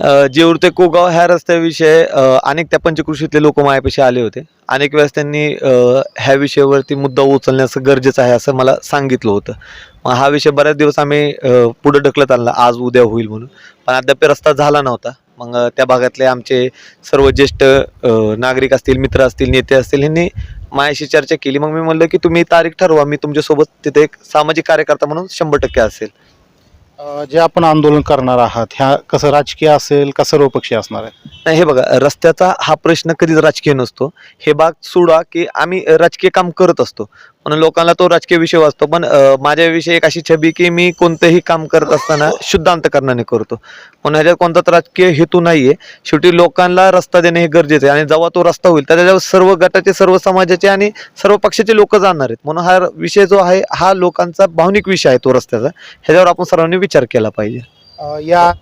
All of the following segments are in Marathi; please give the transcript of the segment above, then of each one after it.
अ, जेऊर ते कोगाव ह्या रस्त्याविषयी अनेक त्या पंचकृषीतले लोक माझ्यापाशी आले होते. अनेक वेळेस त्यांनी ह्या विषयावरती मुद्दा उचलण्याचं गरजेचं आहे असं मला सांगितलं होतं. मग हा विषय बऱ्याच दिवस आम्ही पुढं ढकलत आणला आज उद्या होईल म्हणून. पण अद्याप रस्ता झाला नव्हता. मग त्या भागातले आमचे सर्व ज्येष्ठ नागरिक असतील मित्र असतील नेते असतील ह्यांनी माझ्याशी चर्चा केली. मग मी म्हणलं की तुम्ही तारीख ठरवा. मी तुमच्यासोबत तिथे एक सामाजिक कार्यकर्ता म्हणून शंभर टक्के असेल. जे आपण आंदोलन करणार आहात ह्या कसं राजकीय असेल का सर्वपक्षीय असणार आहे नाही हे बघा रस्त्याचा हा प्रश्न कधीच राजकीय नसतो. हे भाग सोडा की आम्ही राजकीय काम करत असतो. म्हणून लोकांना तो राजकीय विषय वाचतो. पण माझ्याविषयी एक अशी छबी की मी कोणतंही काम करत असताना शुद्ध अंतकरणाने करतो. म्हणून ह्याच्यात कोणताच राजकीय हेतू नाही आहे शेवटी लोकांना रस्ता देणे हे गरजेचं आहे. आणि जेव्हा तो रस्ता होईल तर त्याच्यावर सर्व गटाचे सर्व समाजाचे आणि सर्व पक्षाचे लोक जाणार आहेत. म्हणून हा विषय जो आहे हा लोकांचा भावनिक विषय आहे तो रस्त्याचा. ह्याच्यावर आपण सर्वांनी विचार केला पाहिजे. या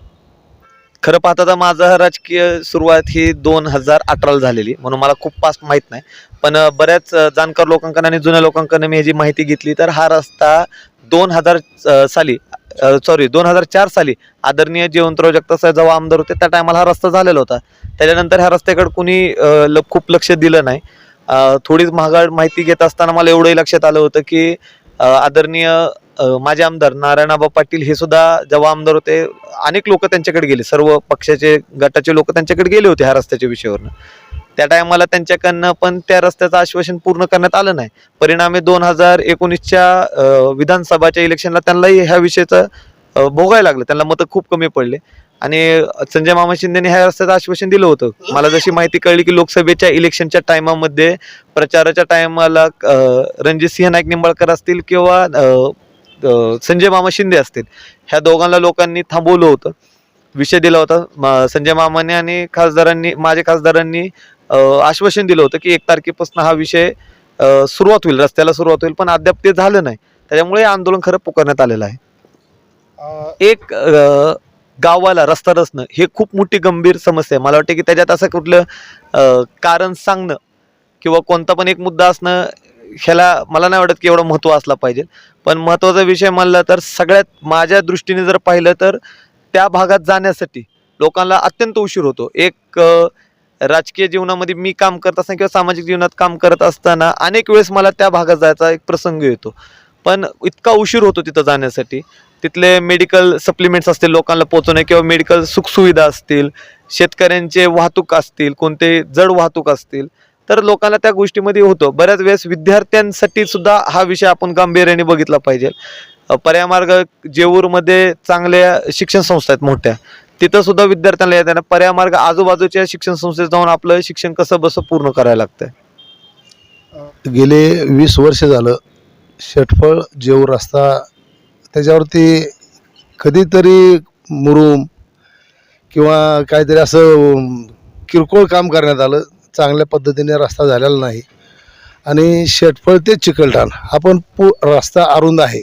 खरं पाहता तर माझं राजकीय सुरुवात ही दोन हजार अठराला झालेली. म्हणून मला खूप पास्ट माहीत नाही. पण बऱ्याच जाणकार लोकांकडून आणि जुन्या लोकांकडून मी ह्याची माहिती घेतली तर हा रस्ता दोन हजार साली सॉरी दोन हजार चार साली आदरणीय जयवंतराव जगतासाहेब जेव्हा आमदार होते त्या टायमाला हा रस्ता झालेला होता. त्याच्यानंतर ह्या रस्त्याकडे कुणी ल- खूप लक्ष दिलं नाही. थोडीच महागाड माहिती घेत असताना मला एवढंही लक्षात आलं होतं की आदरणीय माझे आमदार नारायणाबा पाटील हे सुद्धा जेव्हा आमदार होते अनेक लोक त्यांच्याकडे गेले. सर्व पक्षाचे गटाचे लोक त्यांच्याकडे गेले होते ह्या रस्त्याच्या विषयावरनं. त्या टायमाला त्यांच्याकडनं पण त्या रस्त्याचं आश्वासन पूर्ण करण्यात आलं नाही. परिणामी दोन हजार एकोणीसच्या विधानसभाच्या इलेक्शनला त्यांनाही ह्या विषयाचं भोगायला लागलं. त्यांना मतं खूप कमी पडले. आणि संजय मामा शिंदेने ह्या रस्त्याचं आश्वासन दिलं होतं. मला जशी माहिती कळली की लोकसभेच्या इलेक्शनच्या टायमामध्ये प्रचाराच्या टायमाला रणजित सिंह नाईक निंबाळकर असतील किंवा संजय मामा शिंदे असतील. ह्या दोघांना लोकांनी थांबवलं होतं. विषय दिला होता. संजय मामाने आणि खासदारांनी माझ्या खासदारांनी आश्वासन दिलं होतं की एक तारखेपासून हा विषय सुरुवात होईल. रस्त्याला सुरुवात होईल पण अद्याप ते झालं नाही. त्याच्यामुळे हे आंदोलन खरं पुकारण्यात आलेलं आहे. एक गावाला रस्ता नसणं हे खूप मोठी गंभीर समस्या आहे. मला वाटतं की त्याच्यात असं कुठलं कारण सांगणं किंवा कोणता पण एक मुद्दा असणं ह्याला मला नाही वाटत की एवढं महत्त्व असला पाहिजे. पण महत्त्वाचा विषय म्हणला तर सगळ्यात माझ्या दृष्टीने जर पाहिलं तर त्या भागात जाण्यासाठी लोकांना अत्यंत उशीर होतो. एक राजकीय जीवनामध्ये मी काम करत असताना किंवा सामाजिक जीवनात काम करत असताना अनेक वेळेस मला त्या भागात जायचा एक प्रसंग येतो. पण इतका उशीर होतो तिथं जाण्यासाठी. तिथले मेडिकल सप्लिमेंट्स असतील लोकांना पोचवणे किंवा मेडिकल सुखसुविधा असतील शेतकऱ्यांचे वाहतूक असतील कोणते जड वाहतूक असतील तर लोकांना त्या गोष्टीमध्ये होतो. बऱ्याच वेळेस विद्यार्थ्यांसाठी सुद्धा हा विषय आपण गांभीर्याने बघितला पाहिजे. पर्यामार्ग जेऊरमध्ये चांगल्या शिक्षण संस्था आहेत मोठ्या तिथं सुद्धा विद्यार्थ्यांना येताना पर्यामार्ग आजूबाजूच्या शिक्षण संस्थेत जाऊन आपलं शिक्षण कसं बसं पूर्ण करायला लागतं गेले वीस वर्ष झालं शेटफळ जेऊर रस्ता त्याच्यावरती कधीतरी मुरुम किंवा काहीतरी असं किरकोळ काम करण्यात आलं. चांगल्या पद्धतीने रस्ता झालेला नाही. आणि शेटफळ ते चिकलठाण हा पण पू रस्ता अरुंद आहे.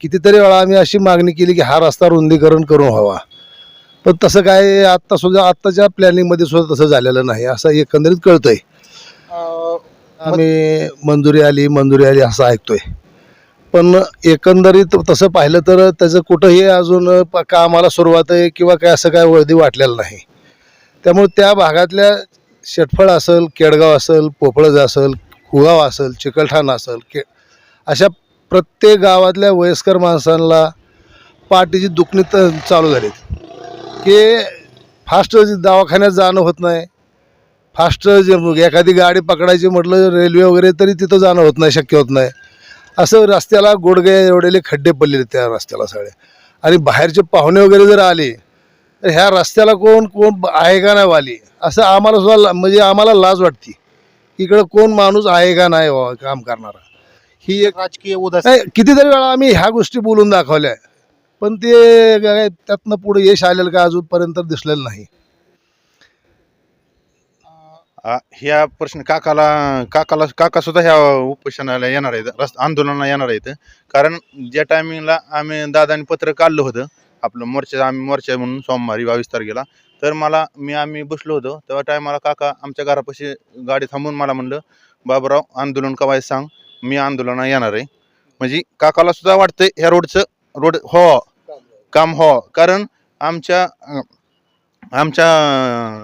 कितीतरी वेळा आम्ही अशी मागणी केली की हा रस्ता रुंदीकरण करून व्हावा. पण तसं काय आत्ता सुद्धा आत्ताच्या प्लॅनिंगमध्ये सुद्धा तसं झालेलं नाही असं एकंदरीत कळतंय. अ, आम्ही मंजुरी आली मंजुरी आली असं ऐकतोय. पण एकंदरीत तसं पाहिलं तर त्याचं कुठंही अजून कामाला सुरुवात आहे किंवा काय असं काय वर्दी वाटलेलं नाही. त्यामुळे त्या भागातल्या शेटफळ असेल केडगाव असेल पोपळज असेल कुगाव असेल चिकलठाण असेल के अशा प्रत्येक गावातल्या वयस्कर माणसांना पाठीची दुखणी तर चालू झालीत की फास्ट दवाखान्यात जाणं होत नाही फास्ट जे एखादी गाडी पकडायची म्हटलं रेल्वे वगैरे तरी तिथं जाणं होत नाही शक्य होत नाही. असं रस्त्याला गोडगे एवढेले खड्डे पडलेले त्या रस्त्याला सगळे. आणि बाहेरचे पाहुणे वगैरे जर आले तर ह्या रस्त्याला कोण कोण आहे का नाही वाली? असं आम्हाला सुद्धा म्हणजे आम्हाला लाज वाटते. इकडं कोण माणूस आहे का नाही काम करणारा? ही एक राजकीय उदास कितीतरी वेळा आम्ही ह्या गोष्टी बोलून दाखवल्या. पण ते काय त्यातनं पुढे यश आलेलं का अजूनपर्यंत दिसलेलं नाही. आ, ह्या प्रश्न काकाला काकाला काका सुद्धा ह्या उपोषणाला येणार आहेत रस्त आंदोलनाला येणार आहेत. कारण ज्या टायमिंगला आम्ही दादानी पत्र काढलं होतं आपलं मोर्चा आम्ही मोर्चा म्हणून सोमवारी बावीस तारखेला. तर मला मी आम्ही बसलो होतो. तेव्हा टायमाला काका आमच्या घरापाशी गाडी थांबून मला म्हणलं बाबराव आंदोलन कवाय सांग? मी आंदोलनाला येणार आहे. म्हणजे काकाला सुद्धा वाटतंय ह्या रोडचं रोड हो काम हो. कारण आमच्या आमच्या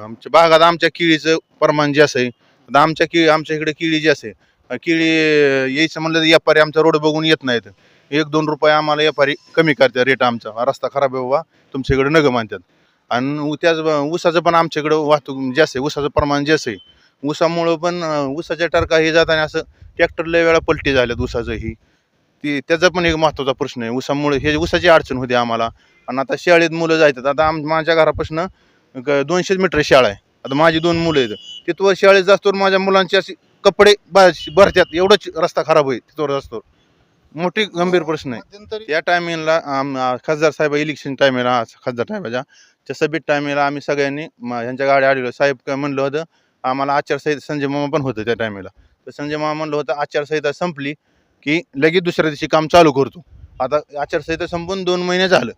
आमच्या भागात आमच्या किळीचं प्रमाण जे आहे आता आमच्या किळी आमच्या इकडे केळी जी असेल किळी यायचं म्हणलं तर व्यापारी आमचा रोड बघून येत नाहीत. एक दोन रुपये आम्हाला व्यापारी कमी करतात रेट आमचा. रस्ता खराब आहे बाबा. तुमच्याकडे नगं मानतात आणि उ- त्याच ऊसाचं पण आमच्याकडं वाहतूक जास्त आहे. ऊसाचं प्रमाण जास्त आहे. ऊसामुळं पण ऊसाच्या टरका हे जाताना असं ट्रॅक्टर लय वेळा पलटी झाल्यात ऊसाचं ही. ती त्याचा पण एक महत्त्वाचा प्रश्न आहे. ऊसामुळे हे ऊसाची अडचण होती आम्हाला. आणि आता शाळेत मुलं जायतात. आता आम माझ्या घरापासून दोनशे मीटर शाळा आहे. आता माझी दोन मुलं आहेत. तिथवर शाळेत जास्तोर माझ्या मुलांची अशी कपडे ब- भरत्यात एवढंच रस्ता खराब होईल तिथवर जास्तोर मोठी गंभीर प्रश्न आहे. त्या टायमिंगला खासदार साहेब इलेक्शन टायमिंगला खासदार साहेबाच्या त्या सभेत टायमिंगला आम्ही सगळ्यांनी ह्यांच्या गाड्या आलेलो साहेब काय म्हणलं होतं आम्हाला आचारसंहिता संजय मामा पण होतं त्या टायमिंगला तर संजय मामा म्हणलं होतं आचारसंहिता संपली की लगेच दुसऱ्या दिवशी काम चालू करतो. आता आचारसंहिता संपून दोन महिने झालं.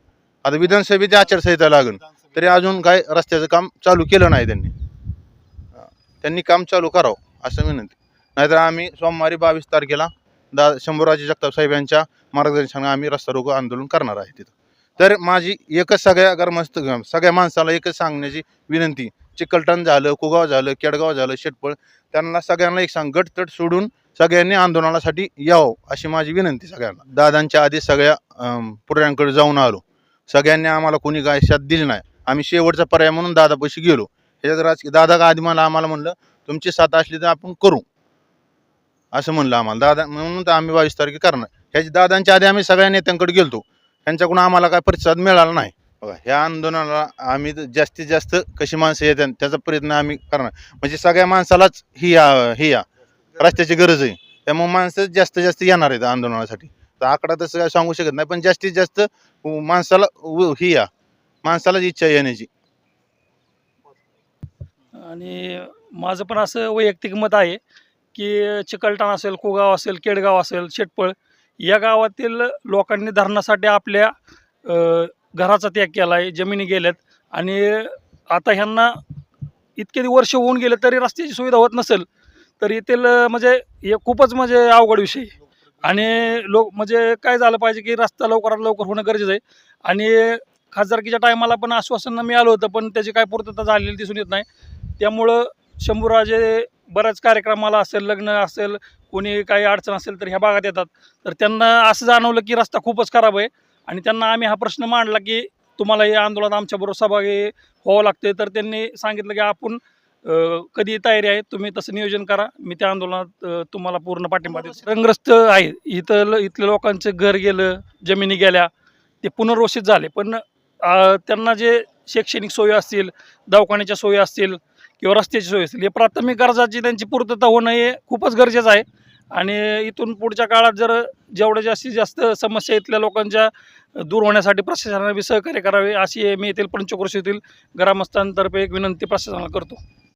आता विधानसभेची आचारसंहिता लागून तरी अजून काय रस्त्याचं काम चालू केलं नाही त्यांनी. त्यांनी काम चालू करावं असं विनंती. नाहीतर आम्ही सोमवारी बावीस तारखेला दा शंभूराजे जगताप साहेब यांच्या मार्गदर्शनाने आम्ही रस्ता रोको आंदोलन करणार आहे तिथं. तर माझी एकच सगळ्या गरमस्त सगळ्या माणसाला एकच सांगण्याची विनंती चिकलटण झालं कुगाव झालं केडगाव झालं शेटपळ त्यांना सगळ्यांना एक सांग गटतट सोडून सगळ्यांनी आंदोलनासाठी यावं अशी माझी विनंती सगळ्यांना. दादांच्या आधी सगळ्या अं, पुढऱ्यांकडे जाऊन आलो. सगळ्यांनी आम्हाला कोणी काय साथ दिली नाही. आम्ही शेवटचा पर्याय म्हणून दादापाशी गेलो. ह्याच्यात राज दादा का आधी मला आम्हाला म्हणलं तुमची साथ असली तर आपण करू. असं म्हणलं आम्हाला. दादा म्हणून तर आम्ही बावीस तारखे करणार. ह्याची दादांच्या आधी आम्ही सगळ्या नेत्यांकडे गेलतो. त्यांच्याकडून आम्हाला काय प्रतिसाद मिळाला नाही. बघा ह्या आंदोलनाला आम्ही तर जास्तीत जास्त कशी माणसं येतात त्याचा प्रयत्न आम्ही करणार. म्हणजे सगळ्या माणसालाच ही या ही या. रस्त्याची गरज आहे. त्यामुळे माणसं जास्तीत जास्त येणार आहेत आंदोलनासाठी. तर आकडा तसं काय सांगू शकत नाही पण जास्तीत जास्त माणसाला ही या. माणसालाच इच्छा आहे येण्याची. आणि माझं पण असं वैयक्तिक मत आहे की चिकलठाण असेल कुगाव असेल केडगाव असेल शेटपळ या गावातील लोकांनी धरणासाठी आपल्या घराचा त्याग केला आहे जमिनी गेल्यात. आणि आता ह्यांना इतके वर्ष होऊन गेले तरी रस्त्याची सुविधा होत नसेल तर येथील म्हणजे हे खूपच म्हणजे अवघड विषय. आहे. आणि लोक म्हणजे काय झालं पाहिजे की रस्ता लवकरात लवकर होणं गरजेचं आहे. आणि खासदारकीच्या टायमाला पण आश्वासन मिळालं होतं पण त्याची काय पूर्तता झालेली दिसून येत नाही. त्यामुळं शंभूराजे बऱ्याच कार्यक्रमाला असेल लग्न असेल कोणी काही अडचण असेल तर ह्या भागात येतात. तर त्यांना असं जाणवलं की रस्ता खूपच खराब आहे. आणि त्यांना आम्ही हा प्रश्न मांडला की तुम्हाला या आंदोलनात आमच्याबरोबर सहभागी व्हावं लागते तर त्यांनी सांगितलं की आपण कधी तयारी आहे तुम्ही तसं नियोजन करा. मी त्या आंदोलनात तुम्हाला पूर्ण पाठिंबा देतो. रंगग्रस्त आहे. इथं इथल्या लोकांचं घर गेलं जमिनी गेल्या ते पुनर्वसित झाले. पण त्यांना जे शैक्षणिक सोयी असतील दवाखान्याच्या सोयी असतील किंवा रस्त्याची सोय असतील हे प्राथमिक गरजाची त्यांची पूर्तता होणं हे खूपच गरजेचं आहे. आणि इथून पुढच्या काळात जर जेवढ्या जास्तीत जास्त समस्या इथल्या लोकांच्या दूर होण्यासाठी प्रशासनाने सहकार्य करावे अशी मी येथील पंचक्रोशीतील ग्रामस्थांतर्फे एक विनंती प्रशासनाला करतो.